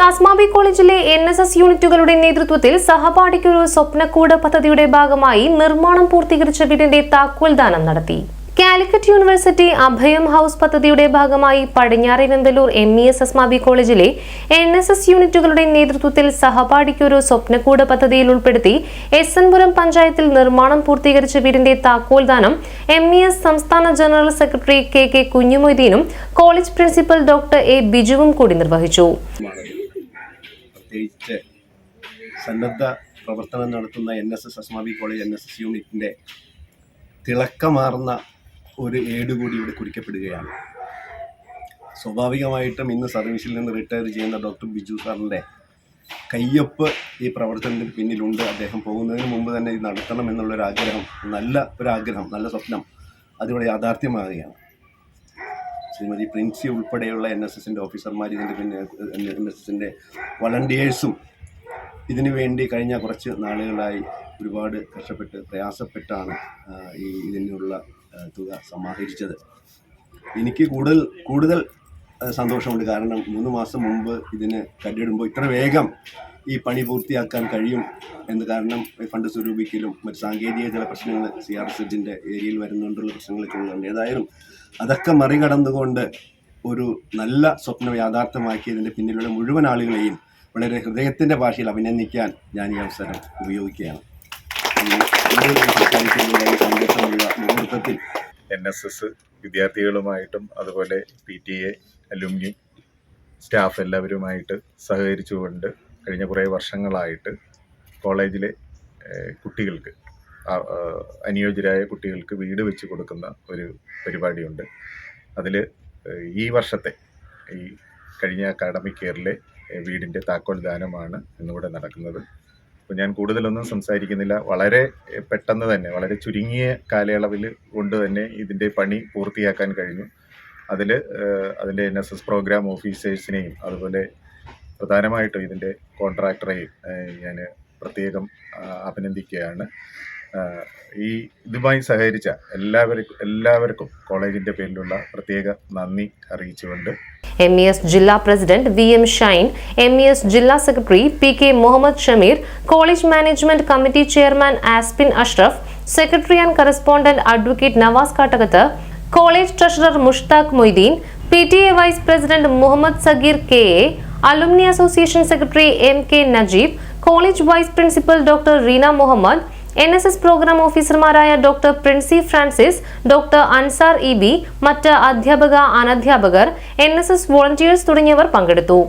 S Asmabi കോളേജിലെ N S S യൂണിറ്റുകളുടെ നേതൃത്വത്തിൽ സഹപാഠിക്കൊരു സ്വപ്നക്കൂട് പദ്ധതിയുടെ ഭാഗമായി നിർമ്മാണം പൂർത്തീകരിച്ച വീടിന്റെ താക്കോൽ ദാനം നടത്തി. കാലിക്കറ്റ് യൂണിവേഴ്സിറ്റി അഭയം ഹൗസ് പദ്ധതിയുടെ ഭാഗമായി പടിഞ്ഞാറെ Venthalur M E S Asmabi കോളേജിലെ എൻ എസ് എസ് യൂണിറ്റുകളുടെ നേതൃത്വത്തിൽ സഹപാഠിക്കൊരു സ്വപ്നക്കൂട് പദ്ധതിയിൽ ഉൾപ്പെടുത്തി എസ് എൻപുരം പഞ്ചായത്തിൽ നിർമ്മാണം പൂർത്തീകരിച്ച വീടിന്റെ താക്കോൽ ദാനം എം ഇ എസ് സംസ്ഥാന ജനറൽ സെക്രട്ടറി കെ കെ കുഞ്ഞുമൊയ്തീനും കോളേജ് പ്രിൻസിപ്പൽ ഡോക്ടർ എ ബിജുവും കൂടി നിർവഹിച്ചു. പ്രത്യേകിച്ച് സന്നദ്ധ പ്രവർത്തനം നടത്തുന്ന N S S Asmabi college N S S യൂണിറ്റിന്റെ തിളക്കമാർന്ന ഒരു ഏട് കൂടി ഇവിടെ കുറിക്കപ്പെടുകയാണ് സ്വാഭാവികമായിട്ടും ഇന്ന് സർവീസിൽ നിന്ന് റിട്ടയർ ചെയ്യുന്ന ഡോക്ടർ ബിജു സാറിന്റെ കയ്യൊപ്പ് ഈ പ്രവർത്തനത്തിന് പിന്നിലുണ്ട്. അദ്ദേഹം പോകുന്നതിന് മുമ്പ് തന്നെ ഇത് നടത്തണം എന്നുള്ളൊരു ആഗ്രഹം നല്ല ഒരാഗ്രഹം നല്ല സ്വപ്നം അതിവിടെ യാഥാർത്ഥ്യമാകുകയാണ്. ശ്രീമതി പ്രിൻസി ഉൾപ്പെടെയുള്ള എൻ എസ് എസിന്റെ ഓഫീസർമാർ ഇതിന്റെ പിന്നെ എൻ എസ് എസിന്റെ വളണ്ടിയേഴ്സും ഇതിനു വേണ്ടി കഴിഞ്ഞ കുറച്ച് നാളുകളായി ഒരുപാട് കഷ്ടപ്പെട്ട് പ്രയാസപ്പെട്ടാണ് ഈ ഇതിനുള്ള തുക സമാഹരിച്ചത്. എനിക്ക് കൂടുതൽ കൂടുതൽ സന്തോഷമുണ്ട്. കാരണം മൂന്ന് മാസം മുമ്പ് ഇതിന് കല്ലിടുമ്പോൾ ഇത്ര വേഗം ഈ പണി പൂർത്തിയാക്കാൻ കഴിയും എന്ന് കാരണം ഫണ്ട് സ്വരൂപിക്കലും മറ്റ് സാങ്കേതിക ചില പ്രശ്നങ്ങൾ സി ആർ എസ് എറ്റിന്റെ ഏരിയയിൽ വരുന്നുകൊണ്ടുള്ള പ്രശ്നങ്ങളൊക്കെ ഉള്ളതുകൊണ്ട് ഏതായാലും അതൊക്കെ മറികടന്നുകൊണ്ട് ഒരു നല്ല സ്വപ്നം യാഥാർത്ഥ്യമാക്കിയതിന്റെ പിന്നിലുള്ള മുഴുവൻ ആളുകളെയും വളരെ ഹൃദയത്തിന്റെ ഭാഷയിൽ അഭിനന്ദിക്കാൻ ഞാൻ ഈ അവസരം ഉപയോഗിക്കുകയാണ്. സന്തോഷമുള്ള മുഹൂർത്തത്തിൽ എൻ എസ് എസ് വിദ്യാർത്ഥികളുമായിട്ടും അതുപോലെ P T A alumni staff എല്ലാവരുമായിട്ട് സഹകരിച്ചുകൊണ്ട് കഴിഞ്ഞ കുറേ വർഷങ്ങളായിട്ട് കോളേജിലെ കുട്ടികൾക്ക് അനുയോജ്യരായ കുട്ടികൾക്ക് വീട് വെച്ച് കൊടുക്കുന്ന ഒരു പരിപാടിയുണ്ട്. അതിൽ ഈ വർഷത്തെ ഈ കഴിഞ്ഞ അക്കാഡമിക് ഇയറിലെ വീടിന്റെ താക്കോൽ ദാനമാണ് ഇന്നിവിടെ നടക്കുന്നത്. അപ്പോൾ ഞാൻ കൂടുതലൊന്നും സംസാരിക്കുന്നില്ല. വളരെ പെട്ടെന്ന് തന്നെ വളരെ ചുരുങ്ങിയ കാലയളവിൽ കൊണ്ട് തന്നെ ഇതിന്റെ പണി പൂർത്തിയാക്കാൻ കഴിഞ്ഞു. അതിൽ അതിന്റെ എൻ എസ് എസ് പ്രോഗ്രാം ഓഫീസേഴ്സിനെയും അതുപോലെ പ്രധാനമായിട്ടും ഇതിന്റെ കോൺട്രാക്ടറെയും ഞാൻ പ്രത്യേകം അഭിനന്ദിക്കുകയാണ്. ഈ ഇതുമായി സഹകരിച്ച എല്ലാവർക്കും എല്ലാവർക്കും കോളേജിന്റെ പേരിലുള്ള പ്രത്യേക നന്ദി അറിയിച്ചുകൊണ്ട്. എം ഇ എസ് ജില്ലാ president V M Shine M E S ജില്ലാ secretary P K Muhammad Shameer college management committee chairman Aspin Ashraf secretary and correspondent advocate Navas Kattakath college treasurer Mushtaq Moideen P T A vice president Muhammad Sageer K A alumni association secretary M K Najeeb college vice principal doctor Reena Muhammad N S S programme ഓഫീസർമാരായ doctor Princy Francis doctor Ansar E B മറ്റ് അധ്യാപക അനധ്യാപകർ N S S volunteers തുടങ്ങിയവർ പങ്കെടുത്തു.